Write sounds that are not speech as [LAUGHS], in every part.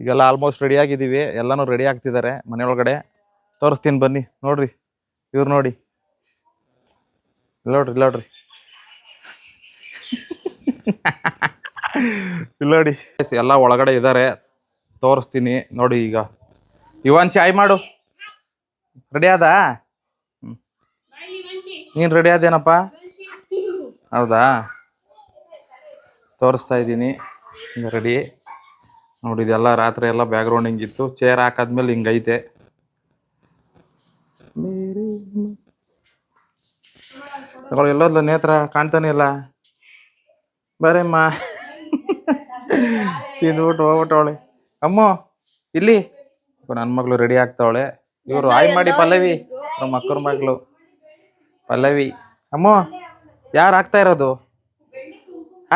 ಈಗೆಲ್ಲ almost ready ಆಗಿದ್ದೀವಿ. ಎಲ್ಲಾನು ರೆಡಿ ಆಗ್ತಿದ್ದಾರೆ ಮನೆಯೊಳಗಡೆ. ತೋರಿಸ್ತೀನಿ ಬನ್ನಿ. ನೋಡ್ರಿ. ಇವ್ರು ನೋಡಿ. ಇಲ್ಲೋಡ್ರಿ ನೋಡ್ರಿ ಇಲ್ಲೋಡಿ. ಎಲ್ಲ ಒಳಗಡೆ ಇದ್ದಾರೆ ತೋರಿಸ್ತೀನಿ. ನೋಡಿ ಈಗ. ಇವನ್ ಆಯ್ ಮಾಡು. ರೆಡಿ ಆದ? ನೀನು ರೆಡಿ ಆದೇನಪ್ಪ? ಹೌದಾ? ತೋರಿಸ್ತಾ ಇದ್ದೀನಿ. ರೆಡಿ ನೋಡಿ ಇದೆಲ್ಲ ರಾತ್ರಿ ಎಲ್ಲ ಬ್ಯಾಕ್ಗ್ರೌಂಡ್ ಹಿಂಗಿತ್ತು ಚೇರ್ ಹಾಕಾದ್ಮೇಲೆ ಹಿಂಗೈತೆ ತಗೊಳ್ಳಿ ಎಲ್ಲೋದ್ಲ ನೇತ್ರ ಕಾಣ್ತಾನೆ ಇಲ್ಲ. ಬರೇಮ್ಮ. ತಿಂದ್ಬಿಟ್ಟು ಹೋಗ್ಬಿಟ್ಟವಳೆ ಅಮ್ಮ ಇಲ್ಲಿ. ನನ್ನ ಮಗಳು ರೆಡಿ ಆಗ್ತಾವಳೆ. ಇವರು ಆಯ್ ಮಾಡಿ ಪಲ್ಲವಿ. ನಮ್ಮ ಅಕ್ಕರ ಮಗಳು. ಪಲ್ಲವಿ. ಅಮ್ಮ ಯಾರು ಆಗ್ತಾ ಇರೋದು?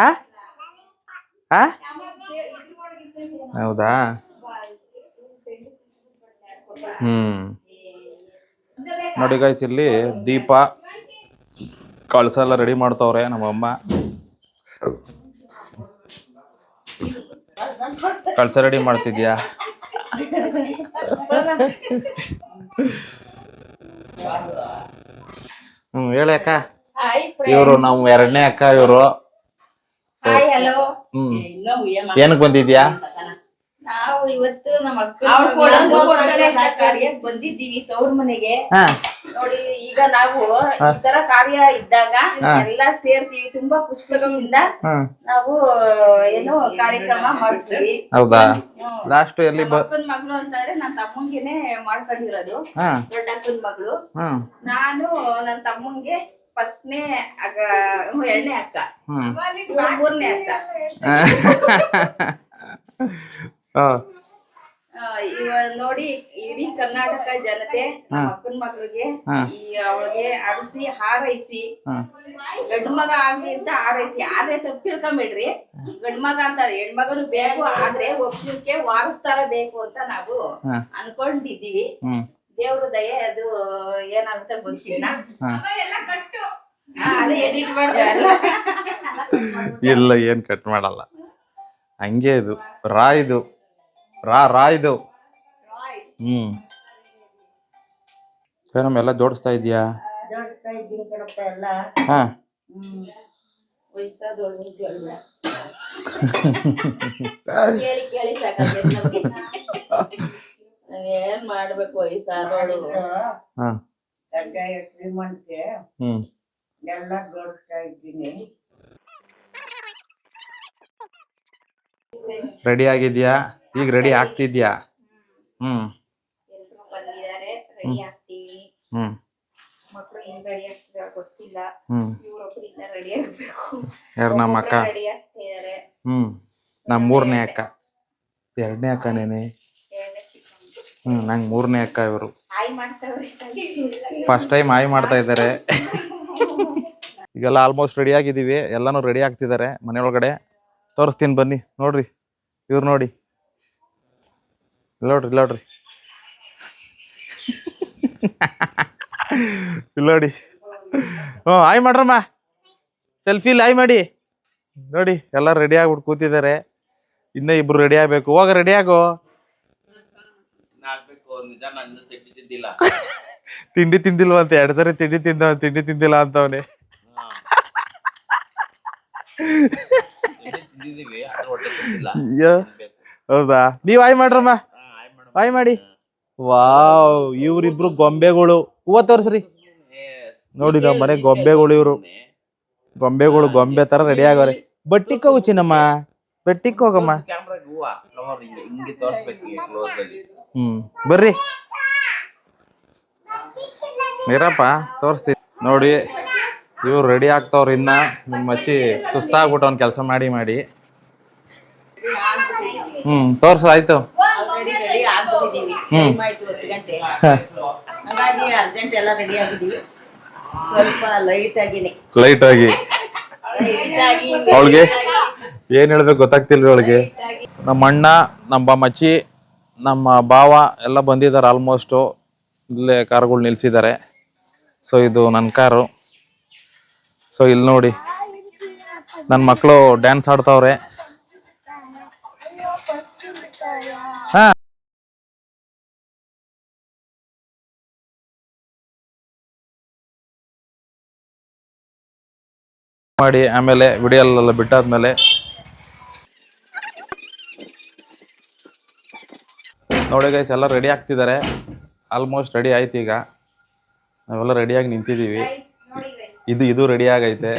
ಆ ಆ ಹೌದಾ? ಹ್ಮ್. ನೋಡಿ ಗಾಯ್ಸ್ ಇಲ್ಲಿ ದೀಪ ಕಳಸ ಎಲ್ಲ ರೆಡಿ ಮಾಡ್ತಾವ್ರೆ ನಮ್ಮಮ್ಮ ಕಳಸ ರೆಡಿ ಮಾಡ್ತಿದ್ಯಾ? ಹ್ಮ್, ಹೇಳಿ ಅಕ್ಕ. ಇವರು, ನಾವು ಎರಡನೇ ಅಕ್ಕ ಇವರು. ಹಾಯ್ ಹಲೋ ಏನಕ್ ಬಂದಿದ್ಯಾ? ನಾವು ಇವತ್ತು ನಮ್ಮ ಅಕ್ಕ ಕಾರ್ಯಕ್ ಬಂದಿದ್ದೀವಿ ತವ್ರ ಮನೆಗೆ. ನೋಡಿ ಈಗ ನಾವು ಈ ತರ ಕಾರ್ಯ ಇದ್ದಾಗ ಎಲ್ಲಾ ಸೇರ್ತೀವಿ ತುಂಬಾ ಖುಷಿ ಖುಷಿಯಿಂದ ನಾವು ಏನೋ ಕಾರ್ಯಕ್ರಮ ಮಾಡ್ತೀವಿ. ಹೌದಾ. ಲಾಸ್ಟ್ ಎಲ್ಲಿ ಅಕ್ಕನ ಮಗಳು ಅಂತಂದ್ರೆ ನನ್ನ ತಮ್ಮಂಗೆನೆ ಮಾಡ್ಕೊಂಡಿರೋದು. ದೊಡ್ಡ ಅಕ್ಕನ ಮಗಳು. ನಾನು ನನ್ನ ತಮ್ಮಂಗೆ ಫಸ್ಟ್ನೇ ಅಕ್ಕ ಎರಡನೇ ಅಕ್ಕ ಮೂರನೇ ಅಕ್ಕ ಆ, ಇವ ನೋಡಿ ಇಡೀ ಕರ್ನಾಟಕ ಜನತೆ ನಮ್ಮ ಅಕ್ಕನ ಮಗಳಿಗೆ ಈ ಅವಳಿಗೆ ಅರಸಿ ಹಾರೈಸಿ ಗಂಡ್ ಮಗ ಆಗ್ಲಿ ಅಂತ ಹಾರೈಸಿ ಆದ್ರೆ ತಪ್ಪು ತಿಳ್ಕೊಂಬಿಡ್ರಿ. ಗಂಡ್ ಮಗ ಅಂತಾರೆ ಹೆಣ್ಮಗನು ಬೇಕು ಆದ್ರೆ ಒಬ್ಬಕ್ಕೆ ವಾರಸ್ತಾರ ಬೇಕು ಅಂತ ನಾವು ಅನ್ಕೊಂಡಿದ್ದೀವಿ. ಅನ್ಕೊಂಡಿದೀವಿ ದೇವ್ರ ದಯೆ ಅದು ಏನಾಗುತ್ತೆ ಗೊತ್ತಿಲ್ಲ ಹಾ. ಹಾ, ಅದೇ ಎಡಿಟ್ ಮಾಡ್ದೆ ಇಲ್ಲ ಏನ್ ಕಟ್ ಮಾಡಲ್ಲ. ಹಂಗೆ ಇದು ರಾ ಇದು. ರಾ ರಾ ಇದು. ಹ್ಮ್. ಫಿಲಮ್ ಎಲ್ಲ ಜೋಡಿಸ್ತಾ ಇದೀಯಾ ಜೋಡಿಸ್ತಾ ಇದ್ದೀನಿ ಕಣಪ್ಪ ಎಲ್ಲ. ಹಾ. ಹ್ಮ್. ವಯಸ್ಸಾದವ್ಳು ಅಲ್ಲ. [LAUGHS] ಕೇಳಿ ಕೇಳಿ ಸಾಕಾಗೈತೆ ನಮ್ಗೆ. ನಾವೇನ್ ಮಾಡ್ಬೇಕು ಹ್ಮ್. ಎಲ್ಲ ಇದ್ದೀನಿ. ರೆಡಿ ಆಗಿದ್ಯಾ? ಈಗ ರೆಡಿ ಆಗ್ತಿದ್ಯಾ? ಹ್ಮ್. ಎಲ್ರು ಬಂದಿದ್ದಾರೆ ರೆಡಿ ಆಗ್ತೀವಿ. ಹ್ಮ್. ಮಕ್ಳು ಹೆಂಗ್ ರೆಡಿ ಆಗ್ತಿದಾರ ಗೊತ್ತಿಲ್ಲ. ಹ್ಮ್. ಇವ್ರೊಬ್ರು ಇನ್ನ ರೆಡಿ ಆಗ್ಬೇಕು. ಯಾರು ನಮ್ಮ ಅಕ್ಕ? ರೆಡಿ ಹ್ಮ್. ನಮ್ಮ ಮೂರನೇ ಅಕ್ಕ. ಎರಡನೇ ಅಕ್ಕ ನೇನೆ. ಹ್ಮ್ ನಂಗೆ ಮೂರನೇ ಅಕ್ಕ ಇವರು. ಹಾಯ್ ಮಾಡ್ತಾವ್ರೆ ಫಸ್ಟ್ ಟೈಮ್ ಆಯ್ ಮಾಡ್ತಾ ಇದ್ದಾರೆ. [LAUGHS] ಈಗೆಲ್ಲ ಆಲ್ಮೋಸ್ಟ್ ರೆಡಿ ಆಗಿದ್ದೀವಿ. ಎಲ್ಲಾನು ರೆಡಿ ಆಗ್ತಿದ್ದಾರೆ ಮನೆಯೊಳಗಡೆ. ತೋರಿಸ್ತೀನಿ ಬನ್ನಿ. ನೋಡ್ರಿ. ಇವ್ರು ನೋಡಿ. ಇಲ್ಲೋಡ್ರಿ ಇಲ್ಲೋಡ್ರಿ. [LAUGHS] ಇಲ್ಲೋಡಿ. ನೋಡ್ರಿ ಇಲ್ಲಿ ನೋಡಿ ಹ್ಞೂ ಆಯ್ ಮಾಡ್ರಮ್ಮ. ಸೆಲ್ಫಿಲಿ ಆಯ್ ಮಾಡಿ. ನೋಡಿ ಎಲ್ಲ ರೆಡಿ ಆಗ್ಬಿಟ್ಟು ಕೂತಿದ್ದಾರೆ. ಇನ್ನೂ ಇಬ್ರು ರೆಡಿ ಆಗ್ಬೇಕು. ಹೋಗ ರೆಡಿ ಆಗು. [LAUGHS] ತಿಂಡಿ ತಿಂದಿಲ್ವಂತೆ. ಎರಡು ಸರಿ ತಿಂಡಿ ತಿಂದ ತಿಂಡಿ ತಿಂದಿಲ್ಲ ಅಂತವನೆ ತಿಂಡಿ ತಿಂದಿದೀವಿ ಆದ್ರೆ ಹೊಟ್ಟೆ ತುಂಬಿಲ್ಲ ಅಯ್ಯೋ. ಹೌದಾ? ನೀವ್ ಆಯ್ ಮಾಡ್ರಮ್ಮ. ಆಯ್. ಮಾಡಿ. ವಾವ್ ಇವ್ರಿಬ್ರು ಗೊಂಬೆಗಳು. ಹೂವ ತೋರ್ಸ್ರಿ. ನೋಡಿ ನಮ್ಮ ಮನೆ ಗೊಂಬೆಗಳು ಇವ್ರು. ಗೊಂಬೆಗಳು ಗೊಂಬೆ ತರ ರೆಡಿ ಆಗವ್ರೆ. ಬಟ್ಟಿಕ್ ಹೋಗು ಚಿನ್ನಮ್ಮ. ಬಟ್ಟಿಕ್ ಹೋಗಮ್ಮ. ಹ್ಮ್ ಬರ್ರಿ. ಇರಪ್ಪ ತೋರಿಸ್ತೀನಿ. ನೋಡಿ ಇವ್ರು ರೆಡಿ ಆಗ್ತಾವ್ರಿ ಇನ್ನ. ನಿಮ್ಮ ಮಚ್ಚಿ ಸುಸ್ತಾಗ್ಬಿಟ್ಟು ಅವ್ನ ಕೆಲಸ ಮಾಡಿ ಮಾಡಿ. ಹ್ಮ್ ತೋರ್ಸ ಆಯ್ತು. ಲೈಟ್ ಆಗಿ. ಅವಳಿಗೆ ಏನ್ ಹೇಳ್ಬೇಕು ಗೊತ್ತಾಗ್ತಿಲ್ರಿ ಅವಳಿಗೆ? ನಮ್ಮ ಅಣ್ಣ ನಮ್ಮ ಮಚ್ಚಿ ನಮ್ಮ ಭಾವ ಎಲ್ಲ ಬಂದಿದ್ದಾರೆ ಆಲ್ಮೋಸ್ಟು ಇಲ್ಲೇ ಕಾರುಗಳು ನಿಲ್ಸಿದ್ದಾರೆ. ಸೊ ಇದು ನನ್ನ ಕಾರು. ಸೊ ಇಲ್ಲಿ ನೋಡಿ. ನನ್ನ ಮಕ್ಕಳು ಡ್ಯಾನ್ಸ್ ಆಡ್ತಾವ್ರೆ. ಹಾ. ಮಾಡಿ, ಆಮೇಲೆ ವಿಡಿಯೋ ಎಲ್ಲ ಬಿಟ್ಟಾದ್ಮೇಲೆ. ನೋಡಿ ಗೈಸ್ ಎಲ್ಲ ರೆಡಿ ಆಗ್ತಿದ್ದಾರೆ. ಆಲ್ಮೋಸ್ಟ್ ರೆಡಿ ಆಯ್ತು ಈಗ. ನಾವೆಲ್ಲ ರೆಡಿಯಾಗಿ ನಿಂತಿದ್ದೀವಿ. ಇದು ಇದು ರೆಡಿ ಆಗೈತೆ.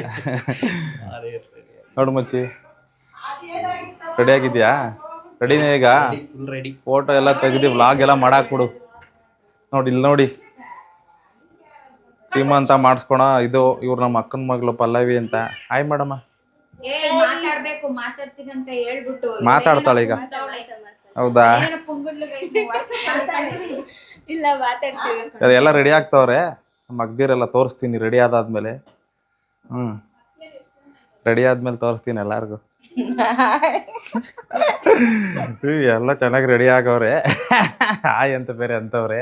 ನೋಡು ಮಚ್ಚಿ. ರೆಡಿ ಆಗಿದ್ಯಾ? ರೆಡಿನೇ ಈಗ? ಫುಲ್ ರೆಡಿ ಫೋಟೋ ಎಲ್ಲ ತೆಗ್ದಿ ವ್ಲಾಗ್ ಎಲ್ಲ ಮಾಡಾಕ್ ಬಿಡು. ನೋಡಿ ಇಲ್ಲಿ ನೋಡಿ. ಸೀಮಾ ಅಂತ ಮಾಡಿಸ್ಕೊಣ. ಇದು ಇವ್ರು ನಮ್ಮ ಅಕ್ಕನ ಮಗಳು ಪಲ್ಲವಿ ಅಂತ. ಹಾಯ್ ಮೇಡಮ್ಮ ಏ ಮಾತಾಡ್ಬೇಕು ಮಾತಾಡ್ತೀನಿ ಅಂತ ಹೇಳ್ಬಿಟ್ಟು. ಮಾತಾಡ್ತಾಳೆ ಈಗ. ಹೌದಾ? ಎಲ್ಲ ರೆಡಿ ಆಗ್ತಾವ್ರೆ? ನಮ್ಮ ಅಗ್ದಿರೆಲ್ಲ ತೋರಿಸ್ತೀನಿ ರೆಡಿ ಆದಾದ್ಮೇಲೆ. ಹ್ಞೂ ರೆಡಿ ಆದ್ಮೇಲೆ ತೋರಿಸ್ತೀನಿ ಎಲ್ಲಾರ್ಗು. ಎಲ್ಲ ಚೆನ್ನಾಗಿ ರೆಡಿ ಆಗವ್ರೆ. ಆಯ್ ಅಂತ ಬೇರೆ ಅಂತವ್ರೆ.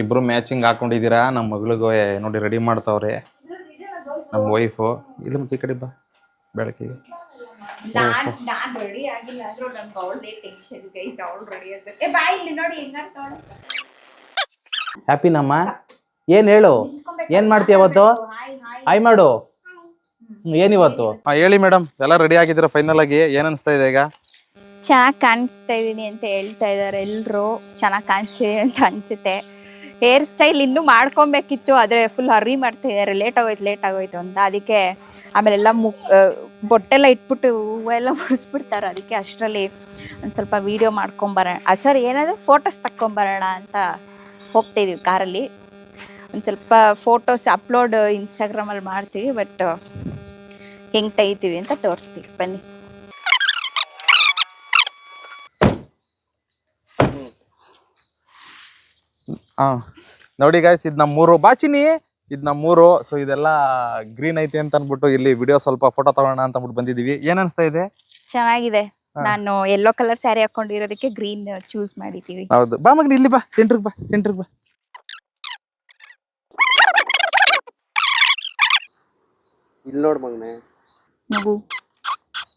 ಇಬ್ರು ಮ್ಯಾಚಿಂಗ್ ಹಾಕೊಂಡಿದ್ದೀರಾ? ನಮ್ಮ ಮಗಳಿಗೂ ನೋಡಿ ರೆಡಿ ಮಾಡ್ತಾವ್ರೆ. ನಮ್ಮ ವೈಫು ಇಲ್ಲ ಮತ್ತೆ ಈ ಕಡೆ ಬಾ ಬೆಳಕಿಗೆ. ನಾನ್ ನಾನ್ ರೆಡಿ ಆಗಿಲ್ಲ ಅಂದ್ರೂ ನಮ್ಗೆ ಅವಳದೇ ಟೆನ್ಷನ್ ಗೈಸ್ ಅವಳು ರೆಡಿ ಆಗ್ಬೇಕು. ಏ ಬಾ ಇಲ್ಲಿ ನೋಡಿ ಹೆಂಗಾಗ್ತಾವಳು ಹ್ಯಾಪಿನಮ್ಮ ಏನ್ ಹೇಳು? ಏನ್ ಮಾಡ್ತೀಯ ಅವತ್ತು? ಹಾಯ್ ಹಾಯ್ ಹಾಯ್ ಮಾಡು. ಏನಿವತ್ತು ಏನ್ ಇವತ್ತು? ಹೇಳಿ. ಮೇಡಮ್ ಎಲ್ಲ ರೆಡಿ ಆಗಿದ್ದೀರಾ ಫೈನಲ್ ಆಗಿ? ಏನ್ ಅನ್ಸ್ತಾ ಇದೆ ಈಗ? ಚೆನ್ನಾಗಿ ಕಾಣಿಸ್ತಾ ಇದೀನಿ ಅಂತ ಹೇಳ್ತಾ ಇದಾರೆ ಎಲ್ಲರೂ ಚೆನ್ನಾಗಿ ಕಾಣಿಸ್ತೀನಿ ಅಂತ ಅನ್ಸುತ್ತೆ. ಹೇರ್ ಸ್ಟೈಲ್ ಇನ್ನೂ ಮಾಡ್ಕೊಬೇಕಿತ್ತು, ಆದರೆ ಫುಲ್ ಹರ್ರಿ ಮಾಡ್ತಾ ಇದ್ದಾರೆ. ಲೇಟ್ ಆಗೋಯ್ತು ಲೇಟ್ ಆಗೋಯ್ತು ಅಂತ. ಅದಕ್ಕೆ ಆಮೇಲೆಲ್ಲ ಮುಕ್ ಬೊಟ್ಟೆಲ್ಲ ಇಟ್ಬಿಟ್ಟು ಹೂವೆಲ್ಲ [LAUGHS] ಮುಡಿಸ್ಬಿಡ್ತಾರೆ ಅದಕ್ಕೆ ಅಷ್ಟರಲ್ಲಿ ಒಂದು ಸ್ವಲ್ಪ ವೀಡಿಯೋ ಮಾಡ್ಕೊಂಬರೋಣ. ಸರ್ ಏನಾದರೂ ಫೋಟೋಸ್ ತಕ್ಕೊಂಬರೋಣ ಅಂತ ಹೋಗ್ತಾ ಇದೀವಿ ಕಾರಲ್ಲಿ. ಒಂದು ಸ್ವಲ್ಪ ಫೋಟೋಸ್ ಅಪ್ಲೋಡ್ ಇನ್ಸ್ಟಾಗ್ರಾಮಲ್ಲಿ ಮಾಡ್ತೀವಿ ಬಟ್ ಹೆಂಗೆ ತೆಗಿತೀವಿ ಅಂತ ತೋರಿಸ್ತೀವಿ. ಬನ್ನಿ. ಹಾ. ನೋಡಿ ಗಾಯ್ಸ್ ಇದು ನಮ್ಮೂರು ಬಾಚಿನಿ ಇದು ನಮ್ಮೂರು ಸೊ ಇದೆಲ್ಲ ಗ್ರೀನ್ ಐತೆ ಅಂತ ಅಂದ್ಬಿಟ್ಟು ಇಲ್ಲಿ ವಿಡಿಯೋ ಸ್ವಲ್ಪ ಫೋಟೋ ತಗೋಣ ಅಂತ ಅಂದ್ಬಿಟ್ಟು ಬಂದಿದೀವಿ. ಏನ್ ಅನ್ಸ್ತಾ ಇದೆ? ಚೆನ್ನಾಗಿದೆ. ನಾನು ಯೆಲ್ಲೋ ಕಲರ್ ಸ್ಯಾರಿ ಹಾಕೊಂಡಿರೋದಕ್ಕೆ ಗ್ರೀನ್ ಚೂಸ್ ಮಾಡಿದ್ದೀವಿ. ಹೌದು. ಬಾ ಮಗನ ಇಲ್ಲಿ ಬಾ. ಸೆಂಟ್ರಿಗೆ ಬಾ ಸೆಂಟ್ರಿಗೆ ಬಾ. ಇಲ್ಲಿ ನೋಡ್ ಮಗ್ನೆ. ನಗು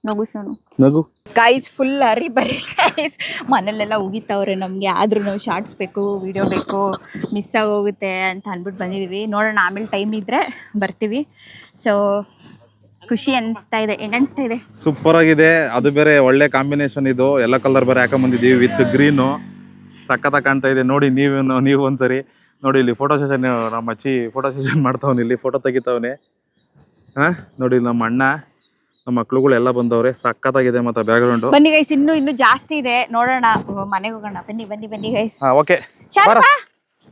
ನಗು ಶೋನು. ನಗು. ಗೈಸ್ ಫುಲ್ ಹರಿ ಬರೀ ಗೈಸ್ ಮನೇಲೆಲ್ಲ ಉಗಿತಾವ್ರೆ ನಮಗೆ. ಆದ್ರೂ ನಾವು ಶಾರ್ಟ್ಸ್ ಬೇಕು ವಿಡಿಯೋ ಬೇಕು ಮಿಸ್ ಆಗೋಗುತ್ತೆ ಅಂತ ಅಂದ್ಬಿಟ್ಟು ಬಂದಿದ್ದೀವಿ ನೋಡೋಣ ಆಮೇಲೆ ಟೈಮ್ ಇದ್ದರೆ ಬರ್ತೀವಿ. ಸೊ ಖುಷಿ ಅನಿಸ್ತಾ ಇದೆ. ಹೆಂಗ್ ಅನಿಸ್ತಾ ಇದೆ? ಸೂಪರ್ ಆಗಿದೆ. ಅದು ಬೇರೆ ಒಳ್ಳೆ ಕಾಂಬಿನೇಷನ್ ಇದು. ಎಲ್ಲ ಕಲರ್ ಬೇರೆ ಹಾಕೊಂಡ್ ಬಂದಿದೀವಿ ವಿತ್ ಗ್ರೀನು ಸಖತ್ತಾಗಿ ಕಾಣ್ತಾ ಇದೆ. ನೋಡಿ ನೀವು ನೀವು ಒಂದ್ಸರಿ. ನೋಡಿ ಇಲ್ಲಿ ಫೋಟೋ ಸೆಷನ್ ನಮ್ಮ ಅಚ್ಚಿ ಫೋಟೋ ಸೆಷನ್ ಮಾಡ್ತಾವನೆ. ಇಲ್ಲಿ ಫೋಟೋ ತೆಗಿತಾವನೆ. ಹಾ? ನೋಡಿ ನಮ್ಮ ಅಣ್ಣ. ನಮ್ಮ ಮಕ್ಳುಗಳು ಎಲ್ಲ ಬಂದವ್ರೆ ಸಕ್ಕತ್ತಾಗಿದೆ ಮತ್ತೆ ಬ್ಯಾಗ್ರೌಂಡ್ ಬನ್ನಿ ಗೈಸ್ ಇನ್ನು ಇನ್ನು ಜಾಸ್ತಿ ಇದೆ. ನೋಡೋಣ ಮನೆಗೆ ಹೋಗೋಣ. ಬನ್ನಿ ಬನ್ನಿ ಬನ್ನಿ ಗೈಸ್ ಓಕೆ